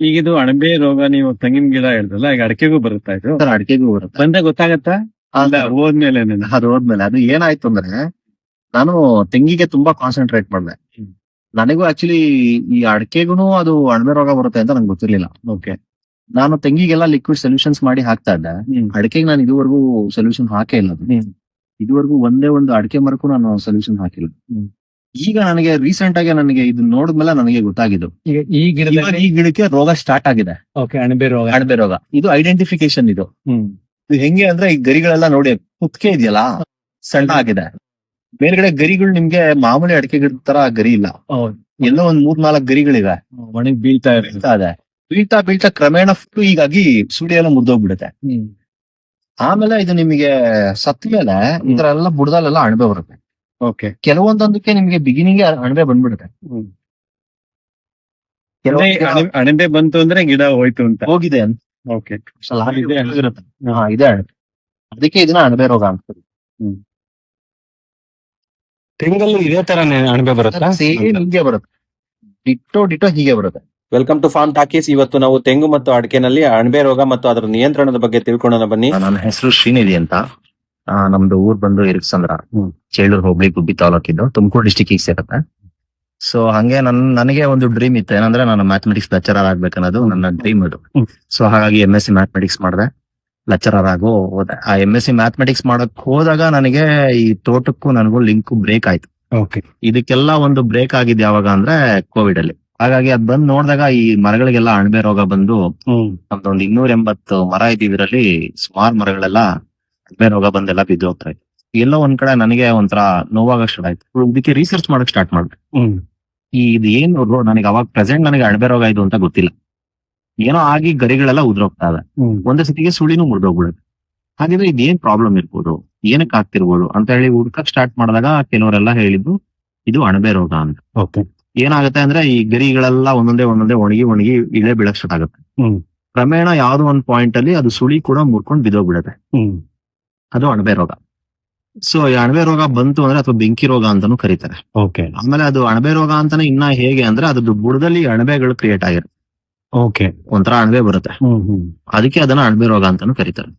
ಈಗ ಇದು ಅಣಬೆ ರೋಗ ನೀವು ತೆಂಗಿನ ಗಿಡ ಹೇಳಿದ್ರಲ್ಲ ಈಗ ಅಡಕೆಗೂ ಬರುತ್ತಾ ಇದು? ಅಡಕೆಗೂ ಅಡಿಕೆಗೂ ಬರುತ್ತೆ. ಬಂದ್ರೆ ಗೊತ್ತಾಗತ್ತಾ? ಅಲ್ಲ ಹೋದ್ಮೇಲೆ ಅದು ಹೋದ್ಮೇಲೆ. ಅದು ಏನಾಯ್ತು ಅಂದ್ರೆ ನಾನು ತೆಂಗಿಗೆ ತುಂಬಾ ಕಾನ್ಸಂಟ್ರೇಟ್ ಮಾಡಿದೆ. ನನಗೂ ಆಕ್ಚುಲಿ ಈ ಅಡಿಕೆಗೂ ಅದು ಅಣಬೆ ರೋಗ ಬರುತ್ತೆ ಅಂತ ನಂಗೆ ಗೊತ್ತಿರ್ಲಿಲ್ಲ. ಓಕೆ. ನಾನು ತೆಂಗಿಗೆಲ್ಲ ಲಿಕ್ವಿಡ್ ಸೊಲ್ಯೂಷನ್ಸ್ ಮಾಡಿ ಹಾಕ್ತಾ ಇದ್ದೆ. ಅಡಿಕೆಗೆ ನಾನು ಇದುವರೆಗೂ ಸೊಲ್ಯೂಷನ್ ಹಾಕೇ ಇಲ್ಲ. ಇದುವರೆಗೂ ಒಂದೇ ಒಂದು ಅಡಿಕೆ ಮರಕ್ಕೂ ನಾನು ಸೊಲ್ಯೂಷನ್ ಹಾಕಿಲ್ಲ. ಈಗ ನನಗೆ ರೀಸೆಂಟ್ ಆಗಿ ನನಗೆ ಇದು ನೋಡಿದ್ಮೇಲೆ ನನಗೆ ಗೊತ್ತಾಗಿದ್ದು. ಈಗ ಈ ಇವಾಗ ಈ ಗಿಡಕ್ಕೆ ರೋಗ ಸ್ಟಾರ್ಟ್ ಆಗಿದೆ. ಓಕೆ ಅಣಬೆ ರೋಗ. ಅಣಬೆ ರೋಗ. ಇದು ಐಡೆಂಟಿಫಿಕೇಶನ್ ಇದು. ಹ್ಮ್. ಇದು ಹೆಂಗೆ ಅಂದ್ರೆ ಈ ಗರಿಗಳೆಲ್ಲ ನೋಡಿ ಕುತ್ಕೆ ಇದೆಯಲ್ಲ? ಸಣ್ಣ ಆಗಿದೆ. ಮೇಲ್ಗಡೆ ಗರಿಗಳು ನಿಮ್ಗೆ ಮಾಮೂಲಿ ಅಡಿಕೆ ಗಿಡದ ತರ ಗರಿ ಇಲ್ಲ. ಹೌದು. ಎಲ್ಲೋ ಒಂದ್ ಮೂರ್ ನಾಲ್ಕು ಗರಿಗಳಿವೆ ಒಣಗ್ ಬೀಳ್ತಾ ಇರುತ್ತೆ ಬೀಳ್ತಾ ಇದೆ. ಬೀಳ್ತಾ ಬೀಳ್ತಾ ಕ್ರಮೇಣ ಫುಲ್ ಹೀಗಾಗಿ ಸುಳಿ ಎಲ್ಲ ಮುರಿದೋಗ್ಬಿಡುತ್ತೆ. ಆಮೇಲೆ ಇದು ನಿಮಗೆ ಸತ್ತ ಮೇಲೆ ಇದರೆಲ್ಲ ಬುಡದಲ್ಲೆಲ್ಲ ಅಣಬೆ ಬರುತ್ತೆ. ಓಕೆ. ಕೆಲವೊಂದೊಂದಕ್ಕೆ ನಿಮ್ಗೆ ಬಿಗಿನಿಂಗ್ ಅಣಬೆ ಬಂದ್ಬಿಡುತ್ತೆ. ಅಣಬೆ- ಬಂತು ಅಂದ್ರೆ ಗಿಡ ಹೋಯ್ತು ಅಂತ. ಹೋಗಿದೆ ಅಂತ. ಓಕೆ. ಹಾ ಇದೆ ಅಣಬೆ. ಅದಕ್ಕೆ ಇದನ್ನ ಅಣಬೆ ರೋಗ ಅಂತ ತೆಂಗಲ್ಲೂ ಇದೇ ತರ ಅಣಬೆ ಬರುತ್ತೆ? ಸೇಮ್ ಹಿಂಗೆ ಬರುತ್ತೆ. ಡಿಟೋ ಡಿಟೋ ಹೀಗೆ ಬರುತ್ತೆ. ವೆಲ್ಕಮ್ ಟು ಫಾರ್ಮ್ ಟಾಕೀಸ್ ಇವತ್ತು ನಾವು ತೆಂಗು ಮತ್ತು ಅಡಿಕೆನಲ್ಲಿ ಅಣಬೆ ರೋಗ ಮತ್ತು ಅದರ ನಿಯಂತ್ರಣದ ಬಗ್ಗೆ ತಿಳ್ಕೊಳ್ಳೋಣ ಬನ್ನಿ. ನನ್ನ ಹೆಸರು ಶ್ರೀನಿಧಿ ಅಂತ. ಆ, ನಮ್ದು ಊರ್ ಬಂದು ಇರ್ಸಂದ್ರ ಹ್ಮ್. ಚೇಳೂರು ಹೋಬಳಿ ಗುಬ್ಬಿ ತಾಲೂಕಿದ್ದು ತುಮಕೂರು ಡಿಸ್ಟಿಕ್ ಸೇರುತ್ತೆ. ಸೊ ಹಂಗೆ ನನ್ ನನಗೆ ಒಂದು ಡ್ರೀಮ್ ಇತ್ತು. ಏನಂದ್ರೆ ನಾನು ಮ್ಯಾಥಮೆಟಿಕ್ಸ್ ಲೆಕ್ಚರರ್ ಆಗ್ಬೇಕನ್ನೋದು ನನ್ನ ಡ್ರೀಮ್ ಇದು ಹ್ಮ್. ಸೊ ಹಾಗಾಗಿ ಎಂ ಎಸ್ ಸಿ ಮ್ಯಾಥಮೆಟಿಕ್ಸ್ ಮಾಡಿದೆ. ಲೆಕ್ಚರರ್ ಆಗು ಹೋದೆ. ಆ ಎಂ ಎಸ್ ಸಿ ಮ್ಯಾಥಮೆಟಿಕ್ಸ್ ಮಾಡಕ್ ಹೋದಾಗ ನನಗೆ ಈ ತೋಟಕ್ಕೂ ನನಗೂ ಲಿಂಕ್ ಬ್ರೇಕ್ ಆಯ್ತು. ಓಕೆ ಇದಕ್ಕೆಲ್ಲ ಒಂದು ಬ್ರೇಕ್ ಆಗಿದ್ ಯಾವಾಗ ಅಂದ್ರೆ ಕೋವಿಡ್ ಅಲ್ಲಿ. ಹಾಗಾಗಿ ಅದ್ ಬಂದ್ ನೋಡಿದಾಗ ಈ ಮರಗಳಿಗೆಲ್ಲ ಅಣಬೆ ರೋಗ ಬಂದು ಹ್ಮ್. ನಮ್ದೊಂದು ಇನ್ನೂರ ಎಂಬತ್ತು ಮರ ಇದ್ದಿದ್ರಲ್ಲಿ ಸುಮಾರು ಮರಗಳೆಲ್ಲ ಅಣಬೆ ರೋಗ ಬಂದೆಲ್ಲ ಬಿದ್ದು ಹೋಗ್ತಾ ಇತ್ತು ಎಲ್ಲೋ ಒಂದ್ ಕಡೆ ನನಗೆ ಒಂಥರ ನೋವಾಗ ಸ್ಟಾರ್ಟ್ ಆಯ್ತು. ಇದಕ್ಕೆ ರಿಸರ್ಚ್ ಮಾಡಕ್ ಸ್ಟಾರ್ಟ್ ಮಾಡ್ದೆ. ಈ ಇದು ಏನು ನನಗೆ ಅವಾಗ ಪ್ರೆಸೆಂಟ್ ನನಗೆ ಅಣಬೆ ರೋಗ ಇದು ಅಂತ ಗೊತ್ತಿಲ್ಲ. ಏನೋ ಆಗಿ ಗರಿಗಳೆಲ್ಲ ಉದ್ರೋಗ್ತಾ ಇದೆ. ಒಂದೇ ಸತಿಗೆ ಸುಳಿನೂ ಮುರಿದೋಗ್ಬಿಡುತ್ತೆ. ಹಾಗಿದ್ರೆ ಇದೇನ್ ಪ್ರಾಬ್ಲಮ್ ಇರ್ಬೋದು? ಏನಕ್ಕೆ ಆಗ್ತಿರ್ಬೋದು? ಅಂತ ಹೇಳಿ ಹುಡ್ಕಕ್ ಸ್ಟಾರ್ಟ್ ಮಾಡಿದಾಗ ಕೆಲವರೆಲ್ಲ ಹೇಳಿದ್ದು ಇದು ಅಣಬೆ ರೋಗ ಅಂತ. ಏನಾಗುತ್ತೆ ಅಂದ್ರೆ ಈ ಗರಿಗಳೆಲ್ಲ ಒಂದೊಂದೇ ಒಂದೊಂದೇ ಒಣಗಿ ಒಣಗಿ ಇಳೆ ಬೀಳಕ್ ಸ್ಟಾರ್ಟ್ ಆಗುತ್ತೆ. ಕ್ರಮೇಣ ಯಾವ್ದೋ ಒಂದ್ ಪಾಯಿಂಟ್ ಅಲ್ಲಿ ಅದು ಸುಳಿ ಕೂಡ ಮುರ್ಕೊಂಡ್ ಬಿದ್ದೋಗ್ಬಿಡುತ್ತೆ. ಅದು ಅಣಬೆ ರೋಗ. ಸೊ ಈ ಅಣಬೆ ರೋಗ ಬಂತು ಅಂದ್ರೆ ಅಥವಾ ಬೆಂಕಿ ರೋಗ ಅಂತಾನು ಕರೀತಾರೆ. ಓಕೆ ಆಮೇಲೆ ಅದು ಅಣಬೆ ರೋಗ ಅಂತಾನೆ ಇನ್ನ ಹೇಗೆ ಅಂದ್ರೆ ಅದ್ರದ್ದು ಬುಡದಲ್ಲಿ ಅಣಬೆಗಳು ಕ್ರಿಯೇಟ್ ಆಗಿರುತ್ತೆ. ಓಕೆ ಒಂಥರ ಅಣಬೆ ಬರುತ್ತೆ. ಅದಕ್ಕೆ ಅದನ್ನ ಅಣಬೆ ರೋಗ ಅಂತಾನು ಕರೀತಾರೆ.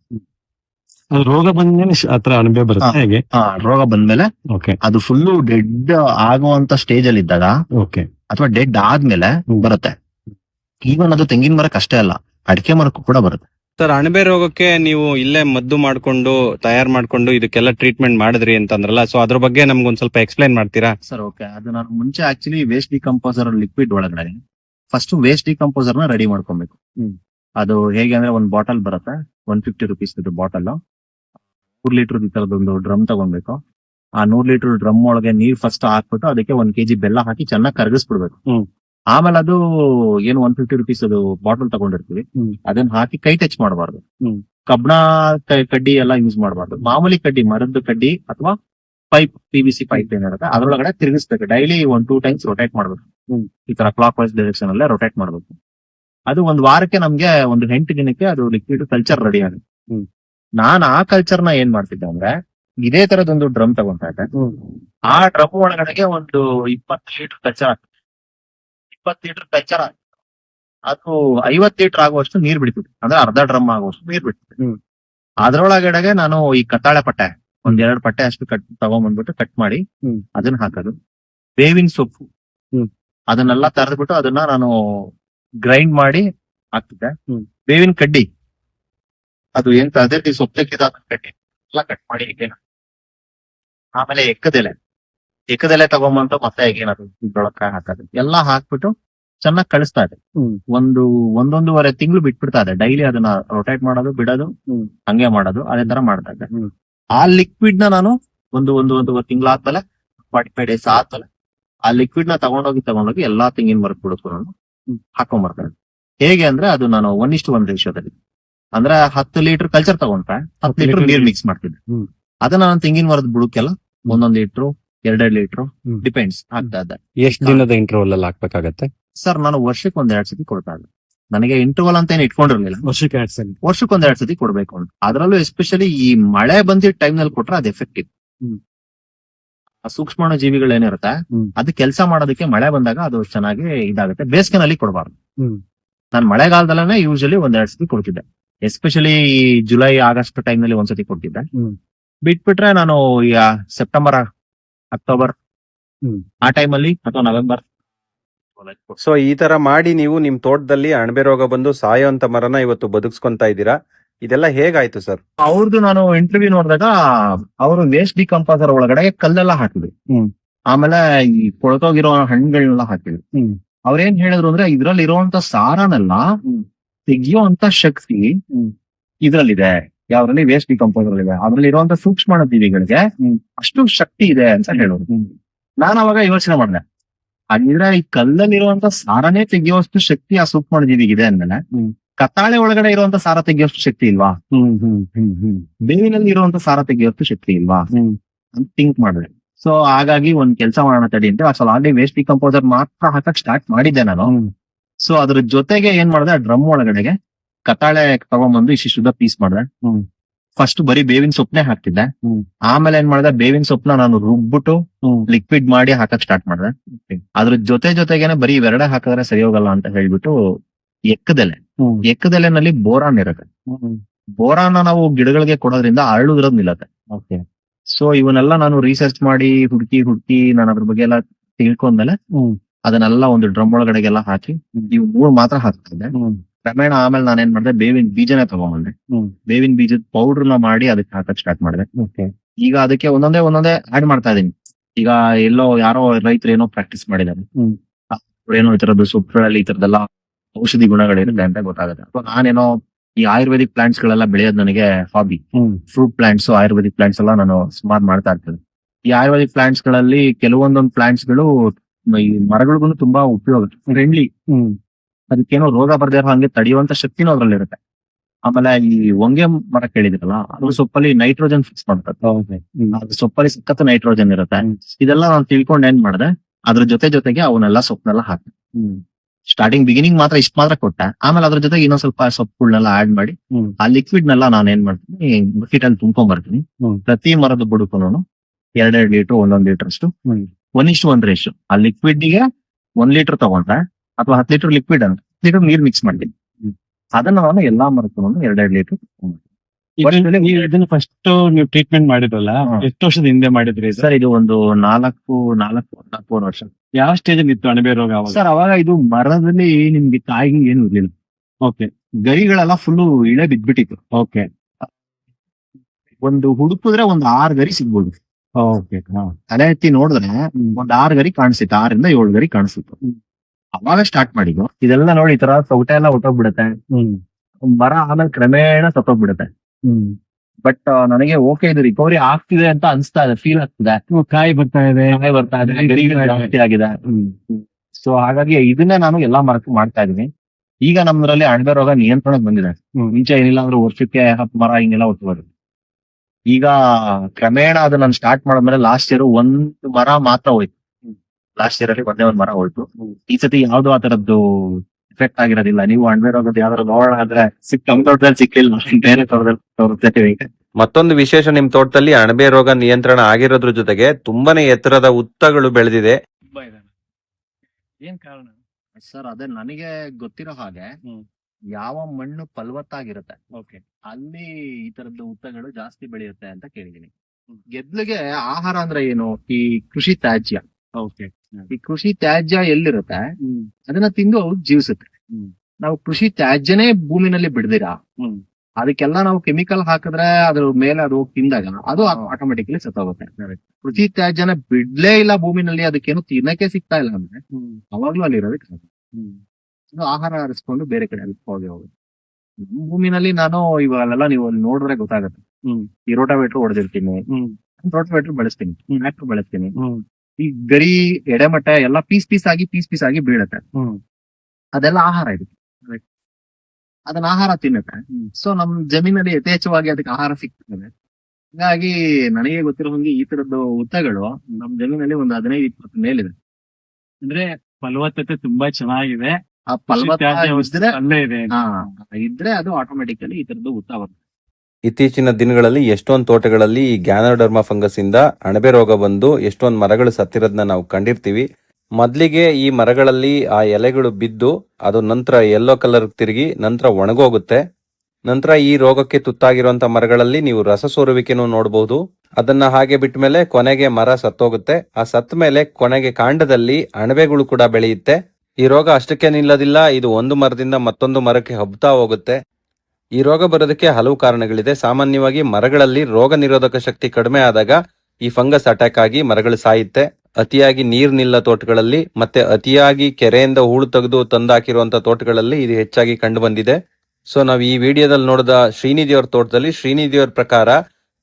ಅದು ರೋಗ ಬಂದ್ಮೇಲೆ ಆತರ ಅಣಬೆ ಬರುತ್ತೆ. ಹೇಗೆ? ರೋಗ ಬಂದ್ಮೇಲೆ ಓಕೆ ಅದು ಫುಲ್ಲು ಡೆಡ್ ಆಗುವಂತ ಸ್ಟೇಜ್ ಅಲ್ಲಿ ಇದ್ದಾಗ ಓಕೆ ಅಥವಾ ಡೆಡ್ ಆದ್ಮೇಲೆ ಬರುತ್ತೆ. ಈವನ್ ಅದು ತೆಂಗಿನ ಮರಕ್ಕೆ ಅಷ್ಟೇ ಅಲ್ಲ ಅಡಿಕೆ ಮರಕ್ಕೂ ಕೂಡ ಬರುತ್ತೆ. ಸರ್ ಅಣಬೆ ರೋಗಕ್ಕೆ ನೀವು ಇಲ್ಲೇ ಮದ್ದು ಮಾಡ್ಕೊಂಡು ತಯಾರು ಮಾಡ್ಕೊಂಡು ಇದಕ್ಕೆಲ್ಲ ಟ್ರೀಟ್ಮೆಂಟ್ ಮಾಡಿದ್ರಿ ಅಂತಂದ್ರಲ್ಲ ಸೊ ಅದ್ರ ಬಗ್ಗೆ ನಮ್ಗೊಂದ್ ಸ್ವಲ್ಪ ಎಕ್ಸ್ಪ್ಲೈನ್ ಮಾಡ್ತೀರಾ? ಸರ್ ಓಕೆ ಅದು ನಾನು ಮುಂಚೆ ಆಕ್ಚುಲಿ ವೇಸ್ಟ್ ಡಿಕಂಪೋಸರ್ ಲಿಕ್ವಿಡ್ ಒಳಗಡೆ ಫಸ್ಟ್ ವೇಸ್ಟ್ ಡಿಕಂಪೋಸರ್ನ ರೆಡಿ ಮಾಡ್ಕೊಬೇಕು. ಹ್ಮ್. ಅದು ಹೇಗೆ ಅಂದ್ರೆ ಒಂದ್ ಬಾಟಲ್ ಬರುತ್ತೆ ಒನ್ ಫಿಫ್ಟಿ ರುಪೀಸ್ ಇದು ಬಾಟಲ್ ನೂರ್ ಲೀಟರ್ ಈ ತರದೊಂದು ಡ್ರಮ್ ತಗೊಬೇಕು. ಆ ನೂರ್ ಲೀಟರ್ ಡ್ರಮ್ ಒಳಗೆ ನೀರ್ ಫಸ್ಟ್ ಹಾಕ್ಬಿಟ್ಟು ಅದಕ್ಕೆ ಒಂದ್ ಕೆಜಿ ಬೆಲ್ಲ ಹಾಕಿ ಚೆನ್ನಾಗಿ ಕರಗಿಸ್ಬಿಡ್ಬೇಕು. ಹ್ಮ್. ಆಮೇಲೆ ಅದು ಏನು ಒನ್ ಫಿಫ್ಟಿ ರುಪೀಸ್ ಅದು ಬಾಟಲ್ ತಗೊಂಡಿರ್ತೀವಿ. ಹ್ಮ್. ಅದನ್ನ ಹಾಕಿ ಕೈ ಟಚ್ ಮಾಡಬಾರ್ದು. ಹ್ಮ್. ಕಬ್ಣ ಕ- ಕಡ್ಡಿ ಎಲ್ಲ ಯೂಸ್ ಮಾಡಬಾರ್ದು. ಮಾಮೂಲಿ ಕಡ್ಡಿ ಮರದ ಕಡ್ಡಿ ಅಥವಾ pipe P V C pipe ಏನಿರುತ್ತೆ ಅದ್ರೊಳಗಡೆ ತಿರುಗಿಸ್ಬೇಕು. Daily one two times rotate ಮಾಡ್ಬೇಕು. ಹ್ಮ್. ಈ ತರ ಕ್ಲಾಕ್ ವೈಸ್ ಡೈರೆಕ್ಷನ್ ಅಲ್ಲೇ ರೊಟೇಟ್ ಮಾಡ್ಬೇಕು. ಅದು ಒಂದ್ ವಾರಕ್ಕೆ ನಮ್ಗೆ ಒಂದು ಎಂಟು ದಿನಕ್ಕೆ ಅದು ಲಿಕ್ವಿಡ್ ಕಲ್ಚರ್ ರೆಡಿ ಆಗುತ್ತೆ. ಹ್ಮ್. ನಾನ್ ಆ ಕಲ್ಚರ್ನ ಏನ್ ಮಾಡ್ತಿದ್ದೆ ಅಂದ್ರೆ ಇದೇ ತರದೊಂದು ಡ್ರಮ್ ತಗೊಂತಾ ಇದ್ದೆ. ಆ ಡ್ರಮ್ ಒಳಗಡೆಗೆ ಒಂದು ಇಪ್ಪತ್ತು ಲೀಟರ್ ಕಲ್ಚರ್ ಆಗ್ತದೆ ಇಪ್ಪತ್ತು ಲೀಟರ್ ಕಲ್ಚರ್ ಅದು ಐವತ್ ಲೀಟರ್ ಆಗುವಷ್ಟು ನೀರ್ ಬಿಡ್ತಿದ್ದೆ ಅಂದ್ರೆ ಅರ್ಧ ಡ್ರಮ್ ಆಗುವಷ್ಟು ನೀರ್ ಬಿಡ್ತಿದ್ದೆ ಹ್ಮ್. ಅದ್ರೊಳಗಡೆಗೆ ನಾನು ಈ ಕತ್ತಾಳೆ ಪಟ್ಟೆ ಒಂದ್ ಎರಡ್ ಪಟ್ಟೆ ಅಷ್ಟು ಕಟ್ ತಗೊಂಡ್ಬಂದ್ಬಿಟ್ಟು ಕಟ್ ಮಾಡಿ. ಅದನ್ನ ಹಾಕೋದು. ಬೇವಿನ ಸೊಪ್ಪು. ಹ್ಮ್. ಅದನ್ನೆಲ್ಲ ತರದ್ಬಿಟ್ಟು ಅದನ್ನ ನಾನು ಗ್ರೈಂಡ್ ಮಾಡಿ ಹಾಕ್ತಿದ್ದೆ. ಬೇವಿನ ಕಡ್ಡಿ. ಅದು ಎಂತ ಅದೇ ಸೊಪ್ಪು ಕಡ್ಡಿ ಎಲ್ಲ ಕಟ್ ಮಾಡಿ ಆಮೇಲೆ ಎಕ್ಕದೆಲೆ ಎಕ್ಕದೆಲೆ ತಗೊಂಬಂತ ಮತ್ತೆ ಏನದು ಇದ್ರೊಳಕ್ಕೆ ಹಾಕೋದು. ಎಲ್ಲಾ ಹಾಕ್ಬಿಟ್ಟು ಚೆನ್ನಾಗಿ ಕಳಿಸ್ತಾ ಇದೆ. ಒಂದು ಒಂದೊಂದೂವರೆ ತಿಂಗಳು ಬಿಟ್ಬಿಡ್ತಾ ಇದೆ. ಡೈಲಿ ಅದನ್ನ ರೊಟೇಟ್ ಮಾಡೋದು ಬಿಡೋದು ಹಂಗೆ ಮಾಡೋದು ಅದೇ ತರ ಮಾಡ್ತಾ ಇದ್ದೆ ಆ ಲಿಕ್ವಿಡ್ನ ನಾನು ಒಂದು ಒಂದು ಒಂದೂವರೆ ತಿಂಗಳಾದ್ಮೇಲೆ ಫಾರ್ಟಿ ಫೈವ್ ಡೇಸ್ ಆದ್ಮೇಲೆ ಆ ಲಿಕ್ವಿಡ್ನ ತಗೊಂಡೋಗಿ ತಗೊಂಡೋಗಿ ಎಲ್ಲಾ ತೆಂಗಿನ ಮರಕ್ ಬಿಡ್ಕೊಂಡು ನಾನು ಹಾಕೊಂಡ್ ಬರ್ತೇನೆ ಹೇಗೆ ಅಂದ್ರೆ ಅದು ನಾನು ಒನ್ ಇಷ್ಟು ಒಂದ್ ರೇಷಿಯೋದಲ್ಲಿ ಅಂದ್ರೆ ಹತ್ತು ಲೀಟರ್ ಕಲ್ಚರ್ ತಗೊಂಡ್ರೆ ಹತ್ತು ಲೀಟರ್ ನೀರ್. ಮಿಕ್ಸ್ ಮಾಡ್ತಿದ್ದೆ. ಅದನ್ನ ನಾನು ತೆಂಗಿನ ಮರದ ಬುಡಕ್ಕೆಲ್ಲ ಒಂದೊಂದ್ ಲೀಟ್ರು ಎರಡೆರಡು ಲೀಟರ್ ಹ್ಮ್. ಡಿಪೆಂಡ್ಸ್ ಆಗ್ತಾ ಇದೆ. ಎಷ್ಟ್ ದಿನದ ಇಂಟರ್ವಲ್ ಅಲ್ಲಿ ಹಾಕ್ಬೇಕಾಗತ್ತೆ? ಸರ್ ನಾನು ವರ್ಷಕ್ಕೆ ಒಂದ್ ಎರಡ್ ಸತಿ ಕೊಡ್ತಾ ಇದ್ದೆ ನನಗೆ ಇಂಟರ್ವಲ್ ಅಂತ ಏನು ಇಟ್ಕೊಂಡಿರ್ಲಿಲ್ಲ. ವರ್ಷಕ್ಕೆ ಎರಡ್ ಸಲ ವರ್ಷಕ್ಕೆ ಒಂದ್ ಎರಡ್ ಸತಿ ಕೊಡ್ಬೇಕು ಅಂತ. ಅದ್ರಲ್ಲೂ ಎಸ್ಪೆಷಲಿ ಈ ಮಳೆ ಬಂದಿದ್ದ ಟೈಮ್ನಲ್ಲಿ ಕೊಟ್ರೆ ಅದು ಎಫೆಕ್ಟಿವ್ ಆ ಸೂಕ್ಷ್ಮಾಣು ಜೀವಿಗಳು ಏನಿರುತ್ತೆ ಹ್ಮ್. ಅದು ಕೆಲಸ ಮಾಡೋದಕ್ಕೆ ಮಳೆ ಬಂದಾಗ ಅದು ಚೆನ್ನಾಗಿ ಇದಾಗುತ್ತೆ. ಬೇಸಿಗೆನಲ್ಲಿ ಕೊಡಬಾರ್ದು. ಹ್ಮ್. ನಾನು ಮಳೆಗಾಲದಲ್ಲೇ ಯೂಶಲಿ ಒಂದ್ ಎರಡ್ ಸತಿ ಕೊಡ್ತಿದ್ದೆ. ಎಸ್ಪೆಷಲಿ ಜುಲೈ ಆಗಸ್ಟ್ ಟೈಮ್ನಲ್ಲಿ ಒಂದ್ಸತಿ ಕೊಡ್ತಿದ್ದೆ. ಹ್ಮ್. ಬಿಟ್ಬಿಟ್ರೆ ನಾನು ಈಗ ಸೆಪ್ಟೆಂಬರ್ ಅಕ್ಟೋಬರ್ ಹ್ಮ್. ಆ ಟೈಮ್ ಅಲ್ಲಿ ಅಥವಾ ನವೆಂಬರ್ ಸೊ ಈ ತರ ಮಾಡಿ ನೀವು ನಿಮ್ ತೋಟದಲ್ಲಿ ಅಣಬೆ ರೋಗ ಬಂದು ಸಾಯೋಂತ ಮರನ ಇವತ್ತು ಬದುಕ್ಸ್ಕೊಂತ ಇದ್ದೀರಾ ಇದೆಲ್ಲ ಹೇಗಾಯ್ತು ಸರ್ ಅವ್ರದ್ದು ನಾನು ಇಂಟರ್ವ್ಯೂ ನೋಡಿದಾಗ ಅವರು ವೇಸ್ಟ್ ಡಿಕಂಪೋಸರ್ ಒಳಗಡೆ ಕಲ್ಲೆಲ್ಲ ಹಾಕಿದ್ರು ಹ್ಮ್. ಆಮೇಲೆ ಈ ಕೊಳತೋಗಿರೋ ಹಣ್ಣುಗಳನ್ನೆಲ್ಲ ಹಾಕಿದ್ರು ಹ್ಮ್. ಅವ್ರೇನ್ ಹೇಳಿದ್ರು ಅಂದ್ರೆ ಇದ್ರಲ್ಲಿ ಇರುವಂತ ಸಾರನೆಲ್ಲ. ತೆಗಿಯುವಂತ ಶಕ್ತಿ ಹ್ಮ್. ಇದ್ರಲ್ಲಿದೆ ಯಾವ್ದ್ರಲ್ಲಿ ವೇಸ್ಟ್ ಡಿಕಂಪೋಸರ್ ಇದೆ ಅದ್ರಲ್ಲಿ ಇರುವಂತ ಸೂಕ್ಷ್ಮ ಜೀವಿಗಳಿಗೆ ಅಷ್ಟು ಶಕ್ತಿ ಇದೆ ಅಂತ ಹೇಳೋರು ಹ್ಮ್. ನಾನು ಅವಾಗ ಯೋಚನೆ ಮಾಡಿದೆ. ಅಂದ್ರೆ ಈ ಕಲ್ಲಲ್ಲಿರುವಂತ ಸಾರನೇ ತೆಗೆಯುವಷ್ಟು ಶಕ್ತಿ ಆ ಸೂಕ್ಷ್ಮ ಜೀವಿಗಿದೆ ಅಂದ್ಮೇಲೆ. ಕತ್ತಾಳೆ ಒಳಗಡೆ ಇರುವಂತ ಸಾರ ತೆಗೆಯೋಷ್ಟು ಶಕ್ತಿ ಇಲ್ವಾ? ಹ್ಮ್ ಹ್ಮ್ ಹ್ಮ್ ಹ್ಮ್. ಬೇವಿನಲ್ಲಿ ಇರುವಂತ ಸಾರ ತೆಗೆಯೋಷ್ಟು ಶಕ್ತಿ ಇಲ್ವಾ. ಅಂತ ಥಿಂಕ್ ಮಾಡಿದೆ. ಸೊ ಹಾಗಾಗಿ ಒಂದ್ ಕೆಲಸ ಮಾಡೋಣ ತಡಿ ಅಂತ ಅಸಲ್ ಆಲ್ರೆಡಿ ವೇಸ್ಟ್ ಡಿಕಂಪೋಸರ್ ಮಾತ್ರ ಹಾಕಕ್ ಸ್ಟಾರ್ಟ್ ಮಾಡಿದ್ದೆ ನಾನು. ಸೊ ಅದ್ರ ಜೊತೆಗೆ ಏನ್ ಮಾಡಿದೆ ಡ್ರಮ್ ಒಳಗಡೆಗೆ ಕತ್ತಾಳೆ ತಗೊಂಡ್ಬಂದು ಇಷ್ಟಿಷ್ಟುದ್ದ ಪೀಸ್ ಮಾಡಿದೆ. ಫಸ್ಟ್ ಬರೀ ಬೇವಿನ ಸೊಪ್ಪನೆ ಹಾಕ್ತಿದ್ದೆ ಆಮೇಲೆ ಏನ್ ಮಾಡ್ದೆ ಬೇವಿನ ಸೊಪ್ಪನ ನಾನು ರುಬ್ಬಿಟ್ಟು ಲಿಕ್ವಿಡ್ ಮಾಡಿ ಹಾಕಕ್ ಸ್ಟಾರ್ಟ್ ಮಾಡ್ದೆ. ಅದ್ರ ಜೊತೆ ಜೊತೆಗೇನೆ ಬರೀ ಇವೆರಡೆ ಹಾಕಿದ್ರೆ ಸರಿ ಹೋಗಲ್ಲ ಅಂತ ಹೇಳ್ಬಿಟ್ಟು ಎಕ್ಕದೆಲೆ. ಎಕ್ಕದೆಲೆನಲ್ಲಿ ಬೋರಾನ್ ಇರುತ್ತೆ. ಬೋರಾನ ನಾವು ಗಿಡಗಳಿಗೆ ಕೊಡೋದ್ರಿಂದ ಅರಳುದ್ರದ್ ನಿಲ್ಲತ್ತೆ. ಸೊ ಇವನ್ನೆಲ್ಲ ನಾನು ರಿಸರ್ಚ್ ಮಾಡಿ ಹುಡುಕಿ ಹುಡುಕಿ ನಾನು ಅದ್ರ ಬಗ್ಗೆ ಎಲ್ಲ ತಿಳ್ಕೊಂಡ್ಮೇಲೆ. ಅದನ್ನೆಲ್ಲ ಒಂದು ಡ್ರಮ್ ಒಳಗಡೆಗೆಲ್ಲ ಹಾಕಿ. ಇವು ಮೂರ್ ಮಾತ್ರ ಹಾಕ್ತಿದ್ದೆ. ಕ್ರಮೇಣ ಆಮೇಲೆ ನಾನು ಏನ್ ಮಾಡಿದೆ ಬೇವಿನ ಬೀಜನೇ ತಗೊಂಡ್ಬಂದೆ. ಬೇವಿನ ಬೀಜದ ಪೌಡರ್ನ ಮಾಡಿ ಅದಕ್ಕೆ ಹಾಕಕ್ ಸ್ಟಾರ್ಟ್ ಮಾಡಿದೆ. ಈಗ ಅದಕ್ಕೆ ಒಂದೊಂದೇ ಒಂದೊಂದೇ ಆಡ್ ಮಾಡ್ತಾ ಇದೀನಿ. ಈಗ ಎಲ್ಲೋ ಯಾರೋ ರೈತರು ಏನೋ ಪ್ರಾಕ್ಟೀಸ್ ಮಾಡಿದ್ದಾರೆ. ಏನೋ ಈ ತರದ್ದು ಸೊಪ್ಪುಗಳಲ್ಲಿ ಈ ತರದೆಲ್ಲ ಔಷಧಿ ಗುಣಗಳೇನು ಅಂತ ಗೊತ್ತಾಗುತ್ತೆ. ಅಥವಾ ನಾನೇನೋ ಈ ಆಯುರ್ವೇದಿಕ್ ಪ್ಲಾಂಟ್ಸ್ ಗಳೆಲ್ಲ ಬೆಳೆಯೋದು ನನಗೆ hobby fruit plants ayurvedic plants ಎಲ್ಲ ನಾನು ಸುಮಾರು ಮಾಡ್ತಾ ಇರ್ತೇನೆ. ಈ ಆಯುರ್ವೇದಿಕ್ ಪ್ಲಾಂಟ್ಸ್ಗಳಲ್ಲಿ ಕೆಲವೊಂದೊಂದು ಪ್ಲಾಂಟ್ಸ್ಗಳು ಈ ಮರಗಳಿಗೂ ತುಂಬಾ ಉಪಯೋಗ. ಫ್ರೆಂಡ್ಲಿ. ಅದಕ್ಕೇನೋ ರೋಗ ಬರ್ದೇ ಇರೋ ಹಂಗೆ ತಡೆಯುವಂತ ಶಕ್ತಿನೂ ಅದ್ರಲ್ಲಿ ಇರುತ್ತೆ. ಆಮೇಲೆ ಈ ಒಂಗೆ ಮರ ಕೇಳಿದ್ರಲ್ಲ ಅದು ಸೊಪ್ಪಲ್ಲಿ ನೈಟ್ರೋಜನ್ ಫಿಕ್ಸ್ ಹ್ಮ್. ಅದ್ರ ಸೊಪ್ಪಲ್ಲಿ ಸಖತ್ ನೈಟ್ರೋಜನ್ ಇರುತ್ತೆ. ಇದೆಲ್ಲ ನಾನು ತಿಳ್ಕೊಂಡು ಏನ್ ಮಾಡಿದೆ ಅದ್ರ ಜೊತೆ ಜೊತೆಗೆ ಅವನ್ನೆಲ್ಲ ಸೊಪ್ಪನ್ನೆಲ್ಲ ಹಾಕಿ. ಸ್ಟಾರ್ಟಿಂಗ್ ಬಿಗಿನಿಂಗ್ ಮಾತ್ರ ಇಷ್ಟ ಮಾತ್ರ ಕೊಟ್ಟೆ. ಆಮೇಲೆ ಅದ್ರ ಜೊತೆಗೆ ಇನ್ನೊಂದ್ ಸ್ವಲ್ಪ ಸೊಪ್ಪುಗಳನ್ನೆಲ್ಲ ಆಡ್ ಮಾಡಿ. ಆ ಲಿಕ್ವಿಡ್ ನೆಲ್ಲ ನಾನು ಏನ್ ಮಾಡ್ತೀನಿ ಬಕೆಟ್ ಅಲ್ಲಿ ತುಂಬ್ಕೊಂಡ್ ಬರ್ತೀನಿ. ಪ್ರತಿ ಮರದ ಬುಡಕ್ಕೂ ಎರಡೆರಡು ಲೀಟರ್ ಒಂದೊಂದ್ ಲೀಟರ್ ಅಷ್ಟು. ಒನ್ ಇಷ್ಟು ಒಂದ್ ರೇಷು ಆ ಲಿಕ್ವಿಡ್ಗೆ ಒಂದ್ ಲೀಟರ್ ತಗೊಂಡ್ರೆ ಅಥವಾ ಹತ್ತು ಲೀಟರ್ ಲಿಕ್ವಿಡ್ ಅಂತ ಲೀಟರ್ ನೀರು ಮಿಕ್ಸ್ ಮಾಡ್ತೀನಿ. ಅದನ್ನ ನಾನು ಎಲ್ಲಾ ಮರಕ್ಕೂ ಎರಡೆರಡು ಲೀಟರ್ ನೀವು ಇದನ್ನ ಫಸ್ಟ್ ನೀವು ಟ್ರೀಟ್ಮೆಂಟ್ ಮಾಡಿದ್ರಲ್ಲ. ಎಷ್ಟು ವರ್ಷದ ಹಿಂದೆ ಮಾಡಿದ್ರಿ ಸರ್ ಇದು ಒಂದು ನಾಲ್ಕು ನಾಲ್ಕು ನಾಲ್ಕೂವರೆ ವರ್ಷ. ಯಾವ ಸ್ಟೇಜ್ ಅಲ್ಲಿ ಇತ್ತು ಅಣಬೆ ರೋಗ ಸರ್ ಅವಾಗ ಇದು ಮರದಲ್ಲಿ ನಿಮ್ಗೆ ಕಾಯಿ ಏನು ಇರ್ಲಿಲ್ಲ. ಓಕೆ. ಗರಿಗಳೆಲ್ಲ ಫುಲ್ ಇಳೆ ಬಿದ್ಬಿಟ್ಟಿತ್ತು. ಓಕೆ. ಒಂದು ಹುಡುಕಿದ್ರೆ ಒಂದು ಆರು ಗರಿ ಸಿಗ್ಬೋದು. ಓಕೆ. ತಲೆ ಎತ್ತಿ ನೋಡಿದ್ರೆ ಒಂದ್ ಆರು ಗರಿ ಕಾಣಿಸ್ತಿತ್ತು ಆರಿಂದ ಏಳು ಗರಿ ಕಾಣಿಸ್ತಿತ್ತು. ಅವಾಗ ಸ್ಟಾರ್ಟ್ ಮಾಡಿದ್ದು. ಇದೆಲ್ಲ ನೋಡಿ ಈ ತರ ಸೌಟೆ ಎಲ್ಲ ಹೊಟ್ಟೋಗ್ಬಿಡುತ್ತೆ ಹ್ಮ್. ಮರ ಆಮೇಲೆ ಕ್ರಮೇಣ ಸತ್ತೋಗ್ಬಿಡುತ್ತೆ. ಹ್ಮ್. ಬಟ್ ನನಗೆ ಓಕೆ ಇದು ರಿಕವರಿ ಆಗ್ತಿದೆ ಅಂತ ಅನ್ಸ್ತಾ ಇದೆ ಫೀಲ್ ಆಗ್ತಿದೆ. ಕಾಯಿ ಬರ್ತಾ ಇದೆ. ಕಾಯಿ ಬರ್ತಾ ಇದೆ ಗರಿಗಳು ಜಾಸ್ತಿ ಆಗಿದೆ. ಸೊ ಹಾಗಾಗಿ ಇದನ್ನೇ ನಾನು ಎಲ್ಲಾ ಮರಕ್ಕೂ ಮಾಡ್ತಾ ಇದೀನಿ ಈಗ ನಮ್ದ್ರಲ್ಲಿ ಅಣಬೆ ರೋಗ ನಿಯಂತ್ರಣಕ್ಕೆ ಬಂದಿದೆ. ಮುಂಚೆ ಏನಿಲ್ಲ ಅಂದ್ರೆ ವರ್ಷಕ್ಕೆ ಹತ್ತು ಮರ ಹಿಂಗೆಲ್ಲ ಒತ್ತುವರು ಈಗ ಕ್ರಮೇಣ ಅದು ನಾನು ಸ್ಟಾರ್ಟ್ ಮಾಡಿದ್ಮೇಲೆ ಲಾಸ್ಟ್ ಇಯರ್ ಒಂದ್ ಮರ ಮಾತ್ರ ಹೋಯ್ತು. ಲಾಸ್ಟ್ ಇಯರ್ ಅಲ್ಲಿ ಒಂದೇ ಒಂದ್ ಮರ ಹೋಯ್ತು. ಈ ಸತಿ ಯಾವ್ದು ಆ ತರದ್ದು ಎಫೆಕ್ಟ್ ಆಗಿರೋದಿಲ್ಲ. ನೀವು ಅಣಬೆ ಹೋಗೋದು ಯಾವ್ದಾದ್ರು ನೋಡೋಣ ಆದ್ರೆ ಸಿಕ್ ನಮ್ ತೋಟದಲ್ಲಿ ಸಿಕ್ಲಿಲ್ಲ. ಬೇರೆ ತೋಟದಲ್ಲಿ ತೋರಿಸ್ತೀವಿ ಮತ್ತೊಂದು ವಿಶೇಷ ನಿಮ್ ತೋಟದಲ್ಲಿ ಅಣಬೆ ರೋಗ ನಿಯಂತ್ರಣ ಆಗಿರೋದ್ರ ಜೊತೆಗೆ ತುಂಬಾನೇ ಎತ್ತರದ ಉತ್ತಗಳು ಬೆಳೆದಿದೆ. ತುಂಬಾ ಇದೆ. ಏನ್ ಕಾರಣ? ಸರ್ ಅದೇ ನನಗೆ ಗೊತ್ತಿರೋ ಹಾಗೆ ಹ್ಮ್. ಯಾವ ಮಣ್ಣು ಫಲವತ್ತಾಗಿರುತ್ತೆ? ಓಕೆ. ಅಲ್ಲಿ ಈ ತರದ್ದು ಉತ್ತಗಳು ಜಾಸ್ತಿ ಬೆಳೆಯುತ್ತೆ ಅಂತ ಕೇಳಿದೀನಿ ಗೆದ್ಲಿಗೆ ಆಹಾರ ಅಂದ್ರೆ ಏನು? ಈ ಕೃಷಿ ತ್ಯಾಜ್ಯ. ಓಕೆ ಈ ಕೃಷಿ ತ್ಯಾಜ್ಯ ಎಲ್ಲಿರುತ್ತೆ? ಅದನ್ನ ತಿಂದು ಅವು ಜೀವಿಸುತ್ತೆ. ನಾವು ಕೃಷಿ ತ್ಯಾಜ್ಯನೇ ಭೂಮಿನಲ್ಲಿ ಬಿಡ್ದಿರಾ. ಅದಕ್ಕೆಲ್ಲ ನಾವು ಕೆಮಿಕಲ್ ಹಾಕಿದ್ರೆ ಅದ್ರ ಮೇಲೆ ಅದು ಹೋಗಿ ತಿಂದಾಗ ಅದು ಆಟೋಮೆಟಿಕಲಿ ಸತ್ತೋಗುತ್ತೆ. ಕೃಷಿ ತ್ಯಾಜ್ಯನ ಬಿಡ್ಲೇ ಇಲ್ಲ ಭೂಮಿನಲ್ಲಿ ಅದಕ್ಕೇನು ತಿನ್ನಕ್ಕೆ ಸಿಗ್ತಾ ಇಲ್ಲ ಅಂದ್ರೆ ಅವಾಗ್ಲೂ ಅಲ್ಲಿ ಇರೋದಕ್ಕೆ ಅದು ಆಹಾರ ಆರಿಸ್ಕೊಂಡು ಬೇರೆ ಕಡೆ ಹೋಗಿ ಹೋಗುತ್ತೆ. ಭೂಮಿನಲ್ಲಿ ನಾನು ಇವಾಗೆಲ್ಲ ನೀವು ಅಲ್ಲಿ ನೋಡಿದ್ರೆ ಗೊತ್ತಾಗುತ್ತೆ. ಈ ರೋಟಾವೇಟ್ರ್ ಹೊಡೆದಿರ್ತೀನಿ. ರೋಟಾವೇಟ್ರ್ ಬಳಸ್ತೀನಿ. ಟ್ರ್ಯಾಕ್ಟರ್ ಬಳಸ್ತೀನಿ. ಈ ಗರಿ ಎಡೆಮಟ್ಟ ಎಲ್ಲ ಪೀಸ್ ಪೀಸ್ ಆಗಿ ಪೀಸ್ ಪೀಸ್ ಆಗಿ ಬೀಳುತ್ತೆ. ಅದೆಲ್ಲ ಆಹಾರ ಇದು. ಅದನ್ನ ಆಹಾರ ತಿನ್ನುತ್ತೆ. ಸೊ ನಮ್ ಜಮೀನಲ್ಲಿ ಯಥೇಚ್ಛವಾಗಿ ಅದಕ್ಕೆ ಆಹಾರ ಸಿಗ್ತದೆ. ಹೀಗಾಗಿ ನನಗೆ ಗೊತ್ತಿರೋ ಹಂಗೆ ಈ ತರದ್ದು ಉತ್ತಗಳು ನಮ್ ಜಮೀನಲ್ಲಿ ಒಂದು ಹದಿನೈದು ಇಪ್ಪತ್ತು ಮೇಲಿದೆ. ಅಂದ್ರೆ ಫಲವತ್ತತೆ ತುಂಬಾ ಚೆನ್ನಾಗಿದೆ. ಆ ಫಲವತ್ತತೆ ಇದ್ರೆ ಅದು ಆಟೋಮೆಟಿಕಲಿ ಈ ತರದ್ದು ಉತ್ತ ಬರುತ್ತೆ. ಇತ್ತೀಚಿನ ದಿನಗಳಲ್ಲಿ ಎಷ್ಟೊಂದು ತೋಟಗಳಲ್ಲಿ ಈ ಗ್ಯಾನೋಡರ್ಮಾ ಫಂಗಸ್ ಇಂದ ಅಣಬೆ ರೋಗ ಬಂದು ಎಷ್ಟೊಂದು ಮರಗಳು ಸತ್ತಿರೋದನ್ನ ನಾವು ಕಂಡಿರ್ತೀವಿ. ಮೊದ್ಲಿಗೆ ಈ ಮರಗಳಲ್ಲಿ ಆ ಎಲೆಗಳು ಬಿದ್ದು ಅದು ನಂತರ ಯೆಲ್ಲೋ ಕಲರ್ ತಿರುಗಿ ನಂತರ ಒಣಗೋಗುತ್ತೆ. ನಂತರ ಈ ರೋಗಕ್ಕೆ ತುತ್ತಾಗಿರುವಂತ ಮರಗಳಲ್ಲಿ ನೀವು ರಸ ಸೋರುವಿಕೆನೂ ನೋಡಬಹುದು ಅದನ್ನ ಹಾಗೆ ಬಿಟ್ಟ ಮೇಲೆ ಕೊನೆಗೆ ಮರ ಸತ್ತೋಗುತ್ತೆ. ಆ ಸತ್ತ ಮೇಲೆ ಕೊನೆಗೆ ಕಾಂಡದಲ್ಲಿ ಅಣಬೆಗಳು ಕೂಡ ಬೆಳೆಯುತ್ತೆ. ಈ ರೋಗ ಅಷ್ಟಕ್ಕೆ ನಿಲ್ಲೋದಿಲ್ಲ ಇದು ಒಂದು ಮರದಿಂದ ಮತ್ತೊಂದು ಮರಕ್ಕೆ ಹಬ್ತಾ ಹೋಗುತ್ತೆ. ಈ ರೋಗ ಬರೋದಕ್ಕೆ ಹಲವು ಕಾರಣಗಳಿದೆ. ಸಾಮಾನ್ಯವಾಗಿ ಮರಗಳಲ್ಲಿ ರೋಗ ನಿರೋಧಕ ಶಕ್ತಿ ಕಡಿಮೆ ಆದಾಗ ಈ ಫಂಗಸ್ ಅಟ್ಯಾಕ್ ಆಗಿ ಮರಗಳು ಸಾಯುತ್ತೆ. ಅತಿಯಾಗಿ ನೀರು ನಿಲ್ಲ ತೋಟಗಳಲ್ಲಿ ಮತ್ತೆ ಅತಿಯಾಗಿ ಕೆರೆಯಿಂದ ಹೂಳು ತೆಗೆದು ತಂದಾಕಿರುವಂತ ತೋಟಗಳಲ್ಲಿ ಇದು ಹೆಚ್ಚಾಗಿ ಕಂಡು ಬಂದಿದೆ ಸೊ ನಾವು ಈ ವಿಡಿಯೋದಲ್ಲಿ ನೋಡಿದ ಶ್ರೀನಿಧಿಯವ್ರ ತೋಟದಲ್ಲಿ ಶ್ರೀನಿಧಿಯವ್ರ ಪ್ರಕಾರ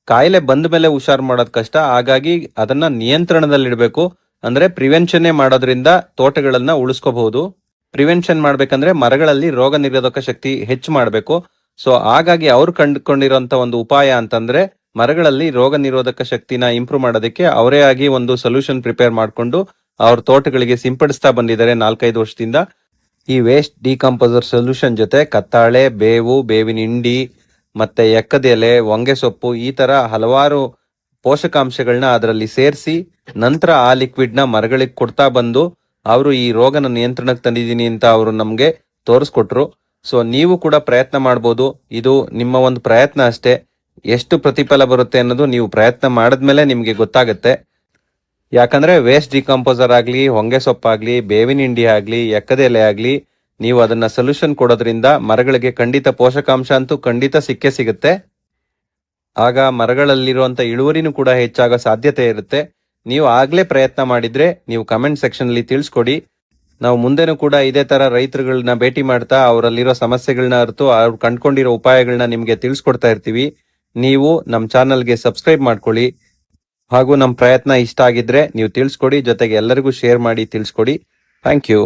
ಕಾಯಿಲೆ ಬಂದ ಮೇಲೆ ಹುಷಾರು ಮಾಡೋದು ಕಷ್ಟ. ಹಾಗಾಗಿ ಅದನ್ನ ನಿಯಂತ್ರಣದಲ್ಲಿಡಬೇಕು. ಅಂದ್ರೆ ಪ್ರಿವೆನ್ಷನ್ನೇ ಮಾಡೋದ್ರಿಂದ ತೋಟಗಳನ್ನ ಉಳಿಸ್ಕೋಬಹುದು. ಪ್ರಿವೆನ್ಷನ್ ಮಾಡ್ಬೇಕಂದ್ರೆ ಮರಗಳಲ್ಲಿ ರೋಗ ನಿರೋಧಕ ಶಕ್ತಿ ಹೆಚ್ಚು ಮಾಡಬೇಕು. ಸೊ ಹಾಗಾಗಿ ಅವ್ರು ಕಂಡುಕೊಂಡಿರುವಂತ ಒಂದು ಉಪಾಯ ಅಂತಂದ್ರೆ, ಮರಗಳಲ್ಲಿ ರೋಗ ನಿರೋಧಕ ಶಕ್ತಿನ ಇಂಪ್ರೂವ್ ಮಾಡೋದಕ್ಕೆ ಅವರೇ ಆಗಿ ಒಂದು ಸೊಲ್ಯೂಷನ್ ಪ್ರಿಪೇರ್ ಮಾಡಿಕೊಂಡು ಅವ್ರ ತೋಟಗಳಿಗೆ ಸಿಂಪಡಿಸ್ತಾ ಬಂದಿದ್ದಾರೆ ನಾಲ್ಕೈದು ವರ್ಷದಿಂದ. ಈ ವೇಸ್ಟ್ ಡಿಕಂಪೋಸರ್ ಸೊಲ್ಯೂಷನ್ ಜೊತೆ ಕತ್ತಾಳೆ, ಬೇವು, ಬೇವಿನ ಹಿಂಡಿ, ಮತ್ತೆ ಎಕ್ಕದೆಲೆ, ಹೊಂಗೆ ಸೊಪ್ಪು ಈ ತರ ಹಲವಾರು ಪೋಷಕಾಂಶಗಳನ್ನ ಅದರಲ್ಲಿ ಸೇರಿಸಿ, ನಂತರ ಆ ಲಿಕ್ವಿಡ್ನ ಮರಗಳಿಗೆ ಕೊಡ್ತಾ ಬಂದು, ಅವರು ಈ ರೋಗನ ನಿಯಂತ್ರಣಕ್ಕೆ ತಂದಿದ್ದೀನಿ ಅಂತ ಅವರು ನಮಗೆ ತೋರಿಸ್ಕೊಟ್ರು. ಸೊ ನೀವು ಕೂಡ ಪ್ರಯತ್ನ ಮಾಡ್ಬೋದು. ಇದು ನಿಮ್ಮ ಒಂದು ಪ್ರಯತ್ನ ಅಷ್ಟೇ. ಎಷ್ಟು ಪ್ರತಿಫಲ ಬರುತ್ತೆ ಅನ್ನೋದು ನೀವು ಪ್ರಯತ್ನ ಮಾಡಿದ್ಮೇಲೆ ನಿಮಗೆ ಗೊತ್ತಾಗುತ್ತೆ. ಯಾಕಂದರೆ ವೇಸ್ಟ್ ಡಿಕಂಪೋಸರ್ ಆಗಲಿ, ಹೊಂಗೆ ಸೊಪ್ಪಾಗಲಿ, ಬೇವಿನ ಹಿಂಡಿ ಆಗಲಿ ಎಕ್ಕದೆಲೆ ಆಗಲಿ, ನೀವು ಅದನ್ನು ಸೊಲ್ಯೂಷನ್ ಕೊಡೋದ್ರಿಂದ ಮರಗಳಿಗೆ ಖಂಡಿತ ಪೋಷಕಾಂಶ ಅಂತೂ ಖಂಡಿತ ಸಿಕ್ಕೇ ಸಿಗುತ್ತೆ. ಆಗ ಮರಗಳಲ್ಲಿರುವಂಥ ಇಳುವರಿನೂ ಕೂಡ ಹೆಚ್ಚಾಗೋ ಸಾಧ್ಯತೆ ಇರುತ್ತೆ. ನೀವು ಆಗಲೇ ಪ್ರಯತ್ನ ಮಾಡಿದರೆ ನೀವು ಕಮೆಂಟ್ ಸೆಕ್ಷನ್ ಅಲ್ಲಿ ತಿಳಿಸ್ಕೊಡಿ. ನಾವು ಮುಂದೆನೂ ಕೂಡ ಇದೇ ತರ ರೈತರುಗಳನ್ನ ಭೇಟಿ ಮಾಡ್ತಾ ಅವರಲ್ಲಿರೋ ಸಮಸ್ಯೆಗಳನ್ನ ಅರಿತು, ಅವ್ರು ಕಂಡ್ಕೊಂಡಿರೋ ಉಪಾಯಗಳನ್ನ ನಿಮ್ಗೆ ತಿಳಿಸ್ಕೊಡ್ತಾ ಇರ್ತೀವಿ. ನೀವು ನಮ್ಮ ಚಾನಲ್ಗೆ ಸಬ್ಸ್ಕ್ರೈಬ್ ಮಾಡ್ಕೊಳ್ಳಿ. ಹಾಗೂ ನಮ್ಮ ಪ್ರಯತ್ನ ಇಷ್ಟ ಆಗಿದ್ರೆ ನೀವು ತಿಳಿಸ್ಕೊಡಿ, ಜೊತೆಗೆ ಎಲ್ಲರಿಗೂ ಶೇರ್ ಮಾಡಿ ತಿಳಿಸ್ಕೊಡಿ. Thank you.